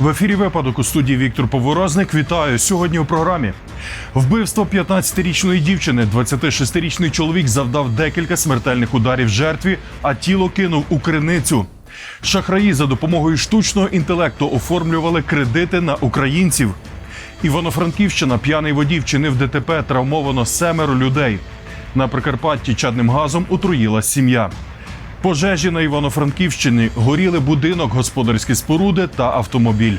В ефірі випадок у студії Віктор Поворозник. Вітаю сьогодні у програмі. Вбивство 15-річної дівчини. 26-річний чоловік завдав декілька смертельних ударів жертві, а тіло кинув у криницю. Шахраї за допомогою штучного інтелекту оформлювали кредити на українців. Івано-Франківщина п'яний водій вчинив ДТП, травмовано семеро людей. На Прикарпатті чадним газом отруїла сім'я. Пожежі на Івано-Франківщині горіли будинок, господарські споруди та автомобіль.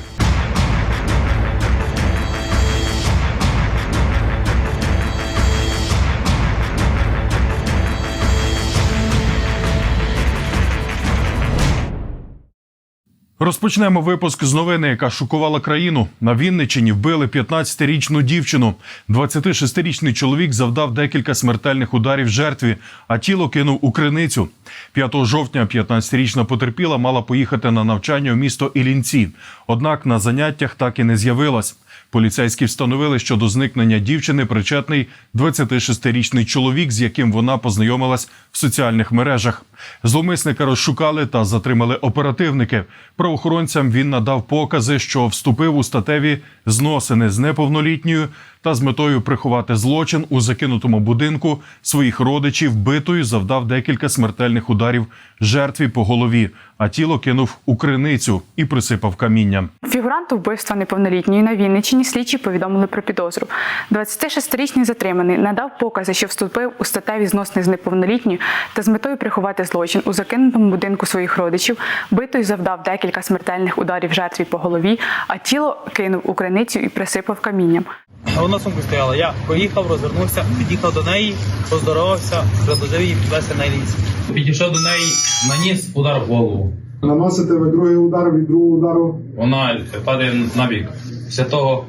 Розпочнемо випуск з новини, яка шокувала країну. На Вінниччині вбили 15-річну дівчину. 26-річний чоловік завдав декілька смертельних ударів жертві, а тіло кинув у криницю. 5 жовтня 15-річна потерпіла мала поїхати на навчання у місто Ілінці. Однак на заняттях так і не з'явилась. Поліцейські встановили, що до зникнення дівчини причетний 26-річний чоловік, з яким вона познайомилась в соціальних мережах. Зловмисника розшукали та затримали оперативники. Правоохоронцям він надав покази, що вступив у статеві зносини з неповнолітньою та з метою приховати злочин у закинутому будинку своїх родичів битою завдав декілька смертельних ударів жертві по голові, а тіло кинув у криницю і присипав камінням. Фігуранту вбивства неповнолітньої на Вінниччині слідчі повідомили про підозру. 26-річний затриманий надав покази, що вступив у статеві зносини з неповнолітньою та з метою приховати злочин у закинутому будинку своїх родичів, битою завдав декілька смертельних ударів жертві по голові, а тіло кинув у криницю і присипав камінням. Вона сумку стояла. Я поїхав, розвернувся, під'їхав до неї, поздоровався, предложив їй підвезти на лінці. Підійшов до неї, наніс удар в голову. Наносите ви другий удар від другого удару. Вона падає на бік. Після того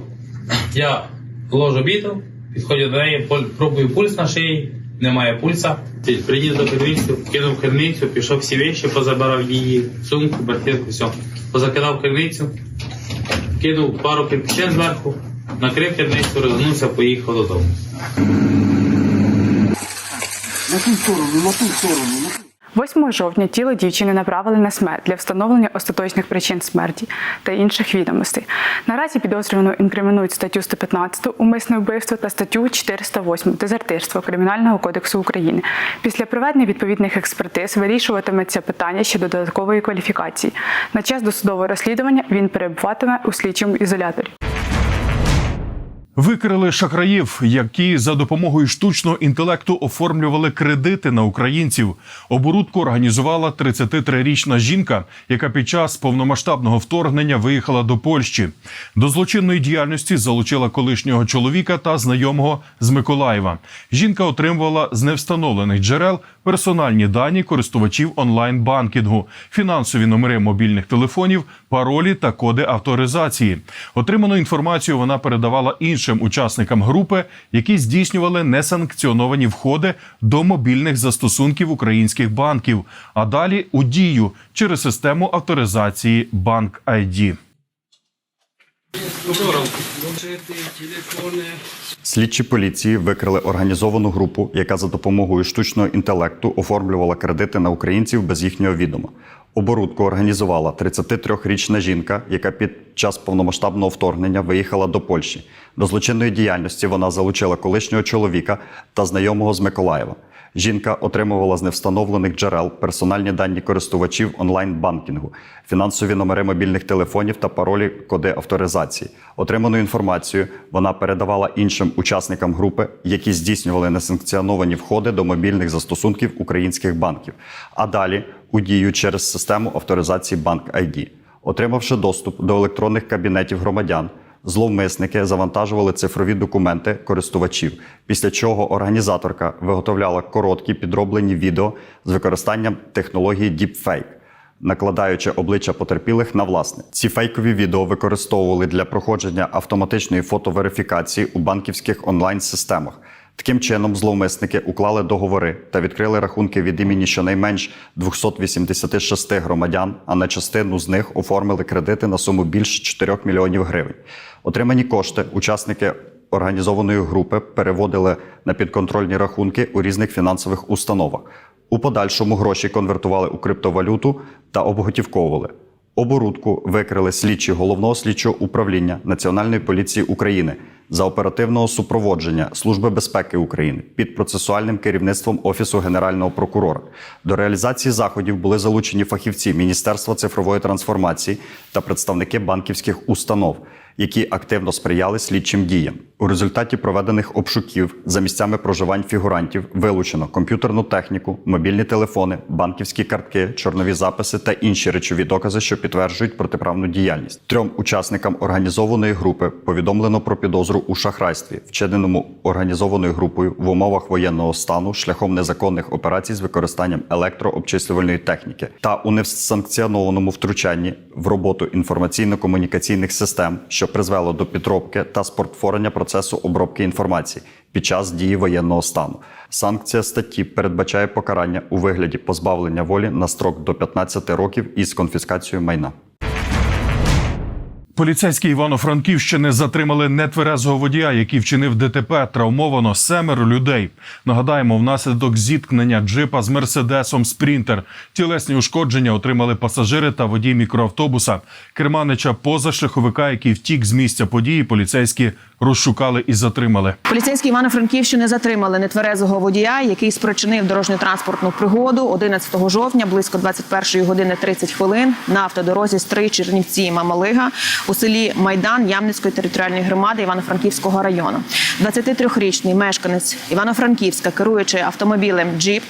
я ложу біту, підходжу до неї, пробую пульс на шиї, немає пульса. Приніс до керницю, кинув керницю, пішов всі віші, позабирав її сумку, бартинку, все. Позакидав керницю, кинув пару кирпичей зверху, накрив керницю, розвернувся, поїхав додому. На ту сторону, на ту сторону. на ту. 8 жовтня тіло дівчини направили на смерть для встановлення остаточних причин смерті та інших відомостей. Наразі підозрювану інкримінують статтю 115 умисне вбивство та статтю 408 дезертирство Кримінального кодексу України. Після проведення відповідних експертиз вирішуватиметься питання щодо додаткової кваліфікації. На час досудового розслідування він перебуватиме у слідчому ізоляторі. Викрили шахраїв, які за допомогою штучного інтелекту оформлювали кредити на українців. Оборудку організувала 33-річна жінка, яка під час повномасштабного вторгнення виїхала до Польщі. До злочинної діяльності залучила колишнього чоловіка та знайомого з Миколаєва. Жінка отримувала з невстановлених джерел персональні дані користувачів онлайн-банкінгу, фінансові номери мобільних телефонів, паролі та коди авторизації. Отриману інформацію вона передавала іншим учасникам групи, які здійснювали несанкціоновані входи до мобільних застосунків українських банків, а далі у дію через систему авторизації Банк ID. Слідчі поліції викрили організовану групу, яка за допомогою штучного інтелекту оформлювала кредити на українців без їхнього відома. Оборудку організувала 33-річна жінка, яка під час повномасштабного вторгнення виїхала до Польщі. До злочинної діяльності вона залучила колишнього чоловіка та знайомого з Миколаєва. Жінка отримувала з невстановлених джерел персональні дані користувачів онлайн-банкінгу, фінансові номери мобільних телефонів та паролі коди авторизації. Отриману інформацію вона передавала іншим учасникам групи, які здійснювали несанкціоновані входи до мобільних застосунків українських банків, а далі у дію через систему авторизації Банк ID. Отримавши доступ до електронних кабінетів громадян, Зловмисники завантажували цифрові документи користувачів, після чого організаторка виготовляла короткі підроблені відео з використанням технології Deepfake, накладаючи обличчя потерпілих на власне. Ці фейкові відео використовували для проходження автоматичної фотоверифікації у банківських онлайн-системах. Таким чином, зловмисники уклали договори та відкрили рахунки від імені щонайменш 286 громадян, а на частину з них оформили кредити на суму більше 4 мільйонів гривень. Отримані кошти учасники організованої групи переводили на підконтрольні рахунки у різних фінансових установах. У подальшому гроші конвертували у криптовалюту та обготівковували. Оборудку викрили слідчі головного слідчого управління Національної поліції України за оперативного супроводження Служби безпеки України під процесуальним керівництвом Офісу Генерального прокурора. До реалізації заходів були залучені фахівці Міністерства цифрової трансформації та представники банківських установ, які активно сприяли слідчим діям. У результаті проведених обшуків за місцями проживань фігурантів вилучено комп'ютерну техніку, мобільні телефони, банківські картки, чорнові записи та інші речові докази, що підтверджують протиправну діяльність. Трьом учасникам організованої групи повідомлено про підозру у шахрайстві, вчиненому організованою групою в умовах воєнного стану шляхом незаконних операцій з використанням електрообчислювальної техніки та у несанкціонованому втручанні в роботу інформаційно-комунікаційних систем, що призвело до підробки та спортворення процесу обробки інформації під час дії воєнного стану. Санкція статті передбачає покарання у вигляді позбавлення волі на строк до 15 років із конфіскацією майна. Поліцейські Івано-Франківщини затримали нетверезого водія, який вчинив ДТП. Травмовано семеро людей. Нагадаємо, внаслідок зіткнення джипа з мерседесом Спрінтер. Тілесні ушкодження отримали пасажири та водій мікроавтобуса. Керманича позашляховика, який втік з місця події, поліцейські розшукали і затримали. Поліцейські Івано-Франківщини затримали нетверезого водія, який спричинив дорожньо-транспортну пригоду 11 жовтня близько 21 години 30 хвилин на автодорозі Стрий Чернівці Мамалига у селі Майдан Ямницької територіальної громади Івано-Франківського району. 23-річний мешканець Івано-Франківська, керуючи автомобілем Джіп,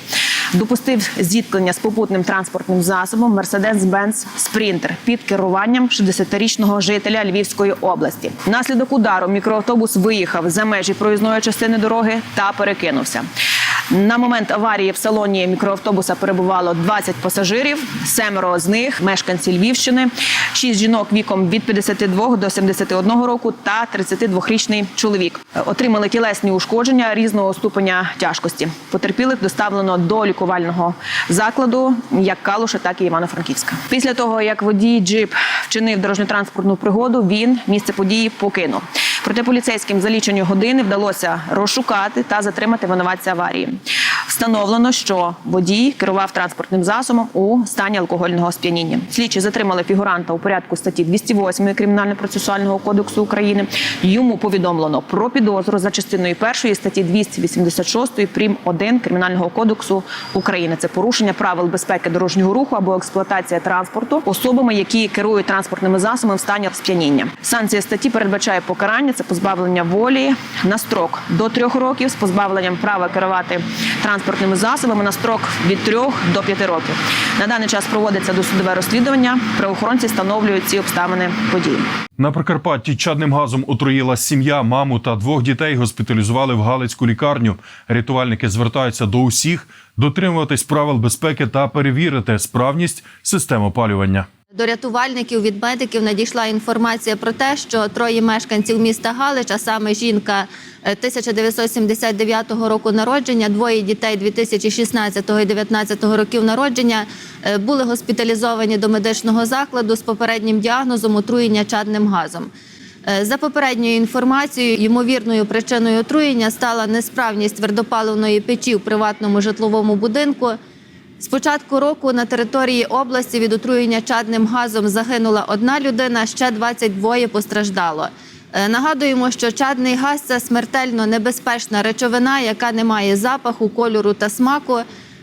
допустив зіткнення з попутним транспортним засобом Mercedes-Benz Спрінтер під керуванням 60-річного жителя Львівської області. Внаслідок удару мікроавтобус виїхав за межі проїзної частини дороги та перекинувся. На момент аварії в салоні мікроавтобуса перебувало 20 пасажирів, семеро з них мешканці Львівщини, шість жінок віком від 52 до 71 року та 32-річний чоловік. Отримали тілесні ушкодження різного ступеня тяжкості. Потерпілих доставлено до лікувального закладу як Калуша, так і Івано-Франківська. Після того, як водій джип вчинив дорожньо-транспортну пригоду, він місце події покинув. Проте поліцейським за лічені години вдалося розшукати та затримати винуватця аварії. Встановлено, що водій керував транспортним засобом у стані алкогольного сп'яніння. Слідчі затримали фігуранта у порядку статті 208 Кримінально-процесуального кодексу України. Йому повідомлено про підозру за частиною першої статті 286 прим. 1 Кримінального кодексу України. Це порушення правил безпеки дорожнього руху або експлуатація транспорту особами, які керують транспортними засобами в стані сп'яніння. Санкція статті передбачає покарання це позбавлення волі на строк до трьох років з позбавленням права керувати транспортними засобами на строк від трьох до п'яти років. На даний час проводиться досудове розслідування. Правоохоронці встановлюють ці обставини події. На Прикарпатті чадним газом отруїла сім'я, маму та двох дітей госпіталізували в Галицьку лікарню. Рятувальники звертаються до усіх дотримуватись правил безпеки та перевірити справність систем опалювання. До рятувальників від медиків надійшла інформація про те, що троє мешканців міста Галич, а саме жінка е, 1979 року народження, двоє дітей 2016 і 2019 років народження, е, були госпіталізовані до медичного закладу з попереднім діагнозом отруєння чадним газом. Е, За попередньою інформацією, ймовірною причиною отруєння стала несправність твердопаливної печі в приватному житловому будинку. З початку року на території області від отруєння чадним газом загинула одна людина, ще 22 постраждало. Е, Нагадуємо, що чадний газ це смертельно небезпечна речовина, яка не має запаху, кольору та смаку.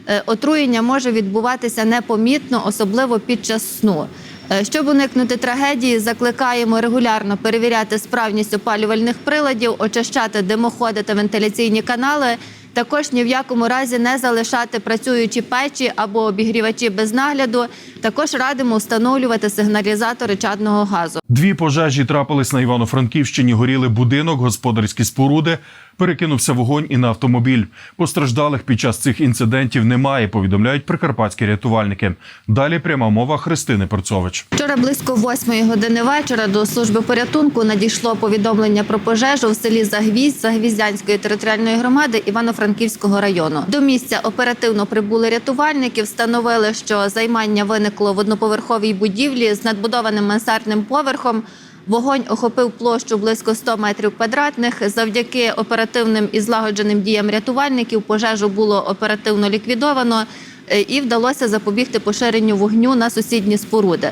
Е, Отруєння може відбуватися непомітно, особливо під час сну. Е, Щоб уникнути трагедії, закликаємо регулярно перевіряти справність опалювальних приладів, очищати димоходи та вентиляційні канали. Також ні в якому разі не залишати працюючі печі або обігрівачі без нагляду. Також радимо встановлювати сигналізатори чадного газу. Дві пожежі трапились на Івано-Франківщині. Горіли будинок, господарські споруди. Перекинувся вогонь і на автомобіль. Постраждалих під час цих інцидентів немає. Повідомляють прикарпатські рятувальники. Далі пряма мова Христини Перцович. Вчора близько восьмої години вечора до служби порятунку надійшло повідомлення про пожежу в селі Загвіздь Загвіздянської територіальної громади Івано-Франківського району. До місця оперативно прибули рятувальники, встановили, що займання виникло в одноповерховій будівлі з надбудованим мансардним поверхом. Вогонь охопив площу близько 100 метрів квадратних. Завдяки оперативним і злагодженим діям рятувальників пожежу було оперативно ліквідовано е, і вдалося запобігти поширенню вогню на сусідні споруди.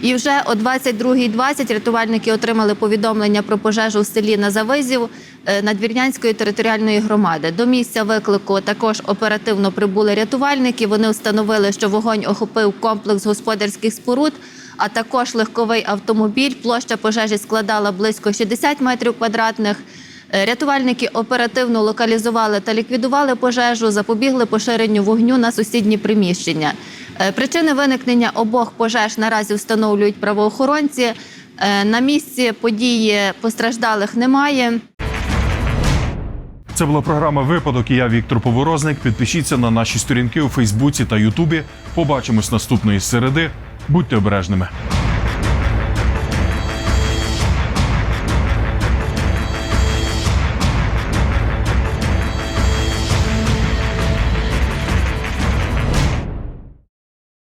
І вже о 22.20 рятувальники отримали повідомлення про пожежу в селі Назавизів е, Надвірнянської територіальної громади. До місця виклику також оперативно прибули рятувальники. Вони встановили, що вогонь охопив комплекс господарських споруд, а також легковий автомобіль. Площа пожежі складала близько 60 метрів квадратних. Е, Рятувальники оперативно локалізували та ліквідували пожежу, запобігли поширенню вогню на сусідні приміщення. Е, Причини виникнення обох пожеж наразі встановлюють правоохоронці. Е, На місці події постраждалих немає. Це була програма Випадок. Я Віктор Поворозник. Підпишіться на наші сторінки у Фейсбуці та Ютубі. Побачимось наступної середи. Будьте обережними.